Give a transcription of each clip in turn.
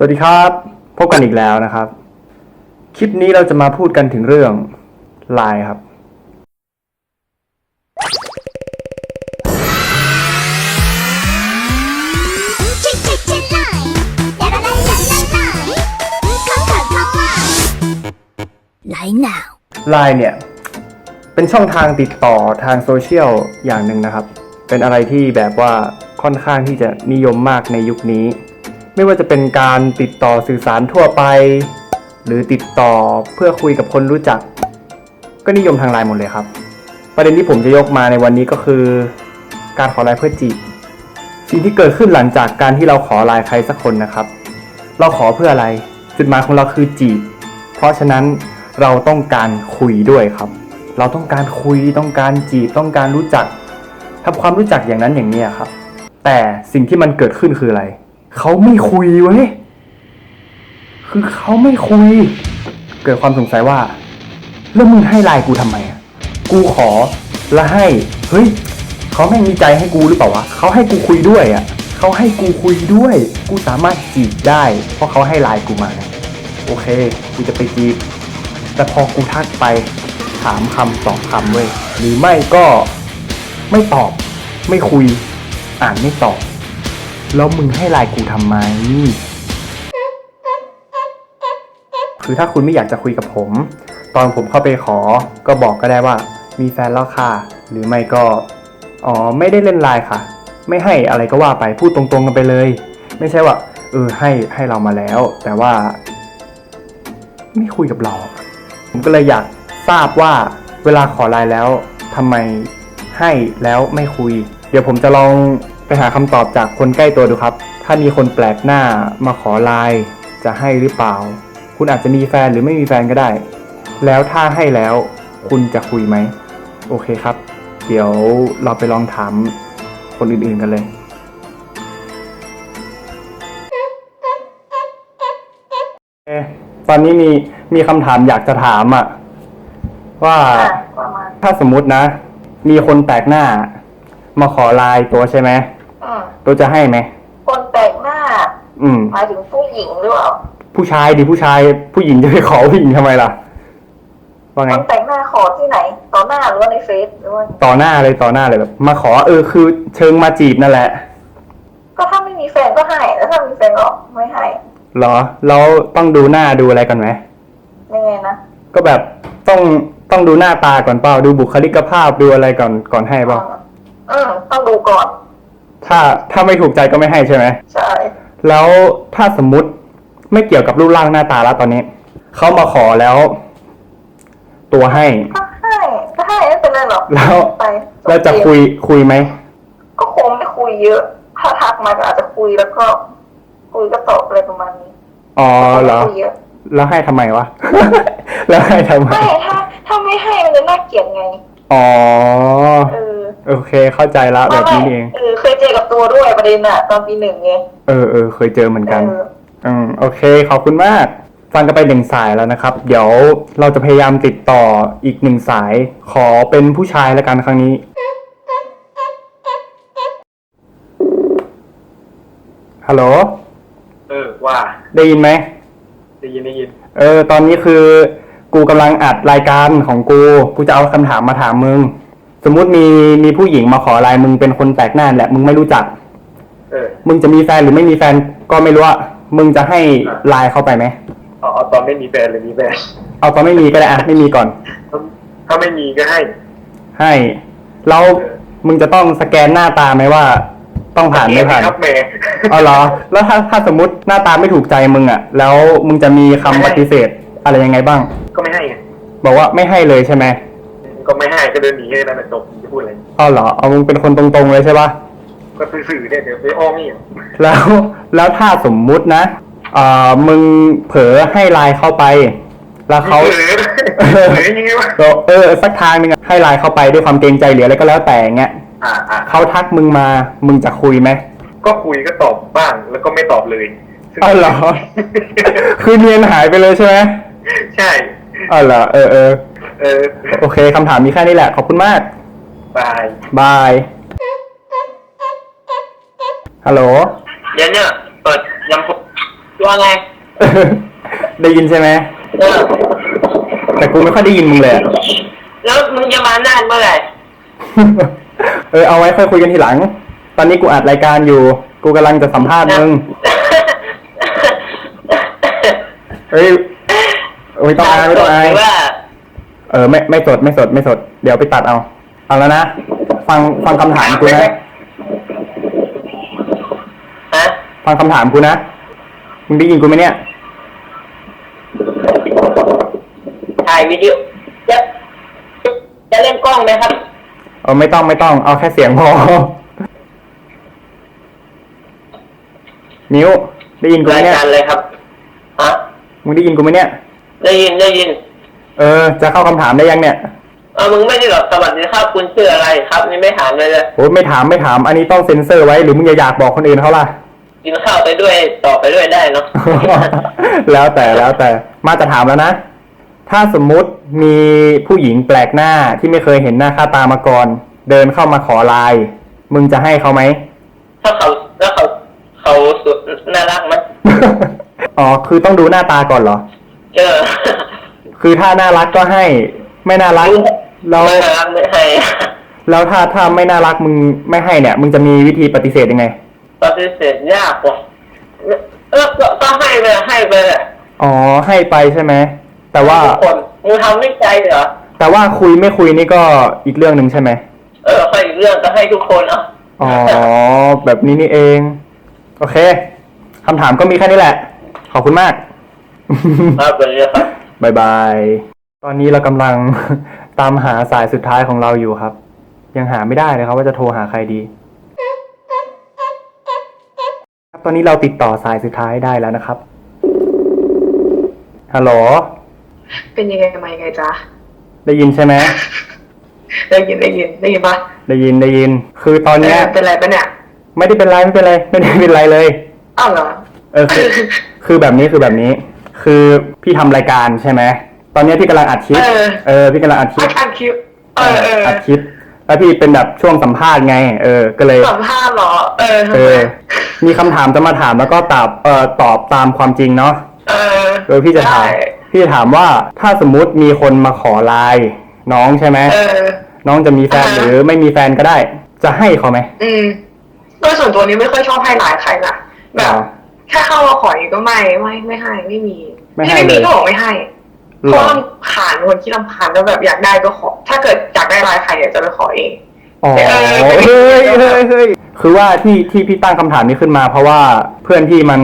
สวัสดีครับ พบกันอีกแล้วนะครับ คลิปนี้เราจะมาพูดกันถึงเรื่องไลน์ครับชิคชิคชิคไลน์ลาลาลาลาลาไลน์คำถามคำว่าไลน์ now ไลน์เนี่ย เป็นช่องทางติดต่อทางโซเชียลอย่างหนึ่งนะครับ เป็นอะไรที่แบบว่าค่อนข้างที่จะนิยมมากในยุคนี้ ไม่ว่าจะเป็นการติดต่อสื่อสารทั่วไป หรือติดต่อเพื่อคุยกับคนรู้จัก ก็นิยมทางไลน์หมดเลยครับ ประเด็นที่ผมจะยกมาในวันนี้ก็คือ การขอไลน์เพื่อจีบสิ่งที่เกิดขึ้นหลังจากการที่เราขอไลน์ใครสักคนนะครับ เราขอเพื่ออะไรจุดหมายของเราคือจีบ เพราะฉะนั้นเราต้องการคุยด้วยครับ เราต้องการคุยต้องการจีบต้องการรู้จักทำความรู้จักอย่างนั้นอย่างนี้ครับ แต่สิ่งที่มันเกิดขึ้นคืออะไร เขาไม่คุยเว้ย คือเขาไม่คุย เกิดความสงสัยว่า แล้วมึงให้ไลน์กูทำไมอะกูขอแล้วให้ เฮ้ย เขาแม่งมีใจให้กูหรือเปล่าวะ เขาให้กูคุยด้วยอะเขาให้กูคุยด้วย กูสามารถจีบได้ เพราะเขาให้ไลน์กูมาไงโอเค กูจะไปจีบ แต่พอกูทักไปถามคำตอบคำเว้ย หรือไม่ก็ไม่ตอบ ไม่คุย อ่านไม่ตอบ แล้วมึงให้ไลน์กูทำไม คือถ้าคุณไม่อยากจะคุยกับผม ตอนผมเข้าไปขอ ก็บอกก็ได้ว่า มีแฟนแล้วค่ะ หรือไม่ก็ อ๋อ ไม่ได้เล่นไลน์ค่ะ ไม่ให้อะไรก็ว่าไป พูดตรงๆกันไปเลย ไม่ใช่ว่า เออ ให้ ให้เรามาแล้ว แต่ว่า ไม่คุยกับเรา ผมก็เลยอยากทราบว่า เวลาขอไลน์แล้วทำไมให้แล้วไม่คุย เดี๋ยวผมจะลอง ไปหาคำตอบจากคนใกล้ตัวดูครับ ถ้ามีคนแปลกหน้ามาขอไลน์จะให้หรือเปล่า คุณอาจจะมีแฟนหรือไม่มีแฟนก็ได้ แล้วถ้าให้แล้วคุณจะคุยไหม โอเคครับ เดี๋ยวเราไปลองถามคนอื่นๆกันเลยเอ๊ะตอนนี้มีมีคำถามอยากจะถามอะว่าอะประมาณถ้าสมมุตินะ มีคนแปลกหน้า มาขอไลน์ตัวใช่ไหมอืม ตัวจะให้ไหมคนแปลกหน้าอืมหมายถึงผู้หญิงหรือเปล่าผู้ชายดิผู้ชาย ผู้หญิงจะไปขอผู้หญิงทำไมล่ะว่าไงคนแปลกหน้าขอที่ไหน ต่อหน้าหรือว่าในเฟซหรือว่าต่อหน้าเลยต่อหน้าเลยแบบมาขอเออคือ เชิงมาจีบนั่นแหละ ก็ถ้าไม่มีแฟนก็ให้แล้วถ้ามีแฟนก็ไม่ให้เหรอแล้วต้องดูหน้าดูอะไรกันไหมยังไงนะก็แบบต้องต้องดูหน้าตาก่อนเปล่าดูบุคลิกภาพดูอะไรก่อนก่อนให้เปล่าอืมต้องดูก่อน ถ้าถ้าไม่ถูกใจก็ไม่ให้ใช่ไหม ใช่ แล้วถ้าสมมุติไม่เกี่ยวกับรูปร่างหน้าตาแล้วตอนนี้ เขามาขอแล้ว ตัวให้ ก็ให้ก็ให้ไม่เป็นไรหรอกแล้วไปแล้วจะคุยคุยไหม ก็คงไม่คุยเยอะ ถ้าทักมาก็อาจจะคุยแล้วก็ คุยก็ตอบอะไรประมาณนี้อ๋อเหรอไม่คุยเยอะแล้วให้ทำไมวะ แล้วให้ทำไม ไม่ถ้าถ้าไม่ให้มันจะน่าเกลียดไง อ๋อ เออ โอเค เข้าใจแล้วแบบนี้นี่เองเออเคยเจอกับตัวด้วยประเด็นอะตอนปีหนึ่งไงเออเออเคยเจอเหมือนกันเอออืมโอเค ขอบคุณมาก ฟังกันไปหนึ่งสายแล้วนะครับ เดี๋ยวเราจะพยายามติดต่ออีกหนึ่งสาย ขอเป็นผู้ชายแล้วกันครั้งนี้ ฮัลโหล เออว่า ได้ยินไหม ได้ยินได้ยิน เออ ตอนนี้คือ กูกำลังอัดรายการของกู กูจะเอาคำถามมาถามมึงส มมุติมีมีผู้หญิงมาขอไลน์มึงเป็นคนแปลกหน้าแหละมึงไม่รู้จัก เออมึงจะมีแฟนหรือไม่มีแฟนก็ไม่รู้อะมึงจะให้ไลน์เข้าไปไหมเอาเอาตอนไม่มีแฟนหรือมีแฟนเอาตอนไม่มีก็ได้อะไม่มีก่อนถ้าถ้าไม่มีก็ให้ ให้แล้วมึงจะต้องสแกนหน้าตาไหมว่า ต้องผ่านไม่ผ่านครับแม่เอาเหรอ แล้วถ้าถ้าสมมติหน้าตาไม่ถูกใจมึงอะแล้วมึงจะมีคำปฏิเสธอะไรยังไงบ้าง ก็ไม่ให้ไงบอกว่าไม่ให้เลยใช่ไหม ก็ไม่ให้ก็เดินหนีแค่นั้นแหละจบจะพูดอะไรเอาเหรอเอามึงเป็นคนตรงๆเลยใช่ปะก็สื่อๆเนี่ยเดี๋ยวไปอ้อมนี่แล้วแล้วถ้าสมมุตินะเอ่อมึงเผลอให้ไลน์เข้าไป แล้วเขาเออเออยังไงวะก็เออสักทางหนึ่งอะให้ไลน์เข้าไปด้วยความเกรงใจหรืออะไรก็แล้วแต่เงี้ยอ่าอ่าเขาทักมึงมามึงจะคุยไหมก็คุยก็ตอบบ้างแล้วก็ไม่ตอบเลยเอาเหรอ คือเนียนหายไปเลยใช่ไหมใช่เอาเหรอเออเออ เออโอเคคำถามมีแค่นี้แหละ ขอบคุณมาก บายบาย ฮัลโหลยันเนี่ยเปิดยำกบว่าไงได้ยินใช่ไหม เออแต่กูไม่ค่อยได้ยินมึงเลยอะ แล้วมึงจะมาน่านเมื่อไหร่เออเอาไว้ค่อยคุยกันทีหลัง ตอนนี้กูอัดรายการอยู่ กูกำลังจะสัมภาษณ์มึง เฮ้ย ไม่ต้องอายไม่ต้องอาย หรือว่า เออไม่ไม่สดไม่สดไม่สด เดี๋ยวไปตัดเอา เอาแล้วนะ ฟังฟังคำถามกูนะฮะฟังคำถามกูนะมึงได้ยินกูไหมเนี่ยถ่ายวิดีโอจะจะเล่นกล้องไหมครับเออไม่ต้องไม่ต้องเอาแค่เสียงพอนิ้วได้ยินกูไหมรายเนี่ยการเลยครับฮะมึงได้ยินกูไหมเนี่ยได้ยินได้ยิน เออ จะเข้าคำถามได้ยังเนี่ยเออมึงไม่ได้หรอกสวัสดีครับคุณชื่ออะไรครับ นี่ไม่ถามเลยเลยโอ้ไม่ถามไม่ถาม อันนี้ต้องเซ็นเซอร์ไว้หรือมึงอย่าอยากบอกคนอื่นเขาล่ะ กินข้าวไปด้วยต่อไปด้วยได้เนาะ แล้วแต่แล้วแต่มาจะถามแล้วนะ ถ้าสมมุติมีผู้หญิงแปลกหน้าที่ไม่เคยเห็นหน้าค่าตามาก่อน เดินเข้ามาขอไลน์มึงจะให้เขาไหม ถ้าเขาแล้วเขาเขาสุดน่ารักไหม อ๋อ คือต้องดูหน้าตาก่อนเหรอ เออ คือถ้าน่ารักก็ให้ ไม่น่ารักแล้วไม่น่ารักไม่ให้แล้วถ้าถ้าไม่น่ารักมึงไม่ให้เนี่ย มึงจะมีวิธีปฏิเสธยังไง ปฏิเสธยากว่ะเออก็ก็ให้ไปให้ไปแหละอ๋อให้ไปใช่ไหมแต่ว่าทุกคนมึงทำไม่ใจเหรอแต่ว่าคุยไม่คุยนี่ก็อีกเรื่องหนึ่งใช่ไหมเออค่อยอีกเรื่องก็ให้ทุกคนเอะอ๋อแบบนี้นี่เอง โอเคคำถามก็มีแค่นี้แหละ ขอบคุณมากครับเป็นเรื่องครับ บายบาย ตอนนี้เรากำลัง ตามหาสายสุดท้ายของเราอยู่ครับ ยังหาไม่ได้เลยครับ ว่าจะโทรหาใครดี ครับตอนนี้เราติดต่อสายสุดท้ายได้แล้วนะครับ ฮัลโหล เป็นยังไงมายังไงจ๊ะได้ยินใช่ไหม ได้ยินได้ยินได้ยินปะได้ยินได้ยิน คือตอนเอเนี้ยอเป็นไรปะเนี่ยไม่ได้เป็นไรไม่เป็นไรไม่ได้เป็นไรเลย อ้าวเหรอ เออคือ คือแบบนี้คือแบบนี้ คือพี่ทำรายการใช่ไหมตอนเนี้ยพี่กำลังอัดคลิปเออเออพี่กำลังอัดคลิอัปดอัดคลิปเออเอออัดคลิปแล้วพี่เป็นแบบช่วงสัมภาษณ์ไง เออ ก็เลยสัมภาษณ์เหรอ เออทำเอไมอมีคำถามจะมาถามแล้วก็ตอบเอ่อตอบตามความจริงเนาะเออเออพี่จะถามได้พี่จะถามว่าถ้าสมมุติมีคนมาขอไลน์น้องใช่ไหมเออ น้องจะมีแฟนอ่าฮะหรือไม่มีแฟนก็ได้ จะให้เขาไหมอืมโดยส่วนตัวนี้ไม่ค่อยชอบให้หลายใครนะแบบ อ๋อแค่เข้ามาขออีกก็ไม่ไม่ไม่ให้ไม่มีไม่ให้ไม่มีเลยก็บอกไม่ให้หเพรราะอว่าขานคนที่รำคาญแล้วแบบอยากได้ก็ขอ ถ้าเกิดอยากได้ลายใครอยากจะไปขอเองอ๋อเออเฮ้ยเฮ้ยเฮ้ยคือว่าที่ที่พี่ตั้งคำถามนี้ขึ้นมา เพราะว่าเพื่อนพี่มัน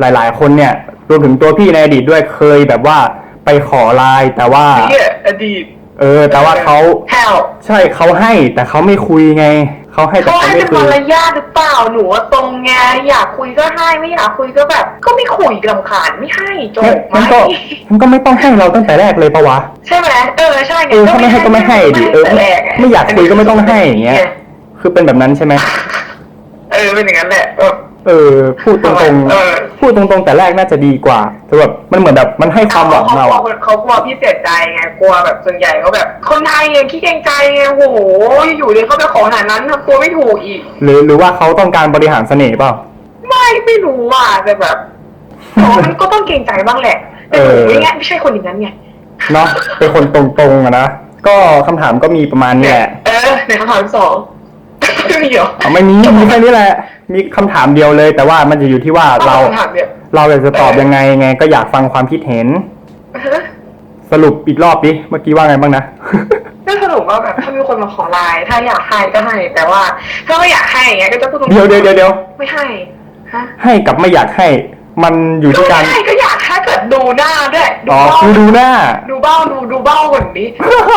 หลาย ๆ คนเนี่ยรวมถึงตัวพี่ในอดีตด้วยเคยแบบว่าไปขอไลน์แต่ว่าเนี่ยอดีต เออ แต่ว่าเขาแฮวใช่เขาให้แต่เขาไม่คุยไง เขาให้แต่เขาเขาให้ไม่เป็นคุมายรยาทหรือเปล่าหนูว่าตรงไงอยากคุยก็ให้ไม่อยากคุยก็แบบ ก็ไม่คุยลำคาญไม่ให้จบงั้นไม่งั้นก็มันก็ไม่ต้องให้เราตั้งแต่แรกเลยปะวะ ใช่ไหมเออใช่ไงเออถ้าไม่ให้ก็ไม่ให้ดิเออแต่ไม่แรกงไม่อยากคุยก็ไม่ต้องให้อย่างเงี้ย คือเป็นแบบนั้นใช่ไหม เออเป็นอย่างนั้นแหละเออ เออพูดตรงเออ ๆพูดตรงๆ แต่แรกน่าจะดีกว่าแต่แบบมันเหมือนแบบมันให้ความหวังเขาเรากลัวอะคนเขากลัวพี่เสียใจไงกลัวแบบส่วนใหญ่เขาแบบ คนไทยไงขี้เกรงใจไงโอ้โหอยู่ดีเขาไปขอขนาดนั้นทำตัวไม่ถูกอีก หรือหรือว่าเขาต้องการบริหารเสน่ห์เปล่า ไม่ไม่รู้อะแต่แบบแต่ว่ามันก็ต้องเกรงใจบ้างแหละ แต่หนูเออไม่ไงไม่ใช่คนอย่างนั้นไงเนาะเป็นคนตรงๆอะนะ ก็คำถามก็มีประมาณนี้แหละเออในคำถามที่สองไม่มีเหรอ เอาไม่มีมีแค่นี้แหละ มีคำถามเดียวเลย แต่ว่ามันจะอยู่ที่ว่าเราคำถามเนี่ยเราอยากจะตอบยังไงไง ก็อยากฟังความคิดเห็น ฮะสรุปอีกรอบดิเมื่อกี้ว่าไงบ้างนะ ก็สรุปว่าแบบถ้ามีคนมาขอไลน์ถ้าอยากให้ก็ให้ แต่ว่า ถ้าไม่อยากให้อย่างเงี้ยก็จะพูดตรงๆเดี๋ยวเดี๋ยวเดี๋ยวเดี๋ยวไม่ให้ฮะให้กับไม่อยากให้ มันอยู่ดูที่การได้ก็อยากให้เกิดดูหน้าด้วยดูอ๋อเบ้าคือดูหน้า ดูเบ้าดูดูเบ้าก่อนดิ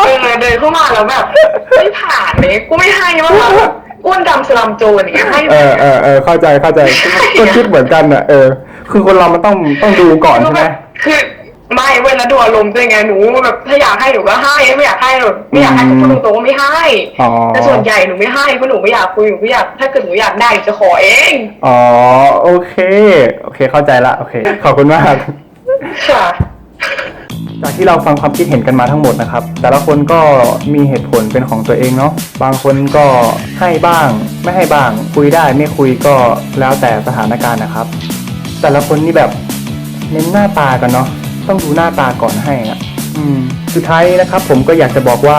เออเดินเข้ามาแล้วแบบไม่ผ่านเลยกูไม่ให้ว่าแบบ อ้วนดำสลัมโจรอย่างเงี้ยให้ไหมเออเออเออเข้าใจเข้าใจก็คิดเหมือนกันอะเออ คือคนเรามันต้องต้องดูก่อนใช่ไหมคือไม่เว้นแล้วดูอารมณ์ด้วยไงหนูแบบถ้าอยากให้หนูก็ให้ไม่อยากให้หนูไม่อยากให้ก็พูดตรงๆว่าไม่ให้อ๋อแต่ส่วนใหญ่หนูไม่ให้เพราะหนูไม่อยากคุยหนูไม่อยากถ้าเกิดหนูอยากได้หนูจะขอเองอ๋อโอเค โอเคเข้าใจละโอเค ขอบคุณมากค่ะ จากที่เราฟังความคิดเห็นกันมาทั้งหมดนะครับ แต่ละคนก็มีเหตุผลเป็นของตัวเองเนาะบางคนก็ให้บ้าง ไม่ให้บ้าง คุยได้ไม่คุยก็แล้วแต่สถานการณ์นะครับ แต่ละคนนี่แบบเน้นหน้าตากันเนาะต้องดูหน้าตาก่อนให้อะอืมสุดท้ายนะครับ ผมก็อยากจะบอกว่า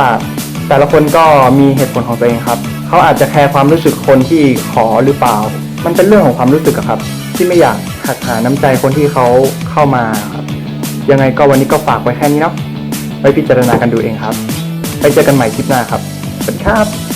แต่ละคนก็มีเหตุผลของตัวเองครับเขาอาจจะแคร์ความรู้สึกคนที่ขอหรือเปล่า มันเป็นเรื่องของความรู้สึกครับ ที่ไม่อยากหักหาน้ำใจคนที่เขาเข้ามาครับ ยังไงก็วันนี้ก็ฝากไว้แค่นี้เนาะไว้พิจารณากันดูเองครับไปเจอกันใหม่คลิปหน้าครับสวัสดีครับ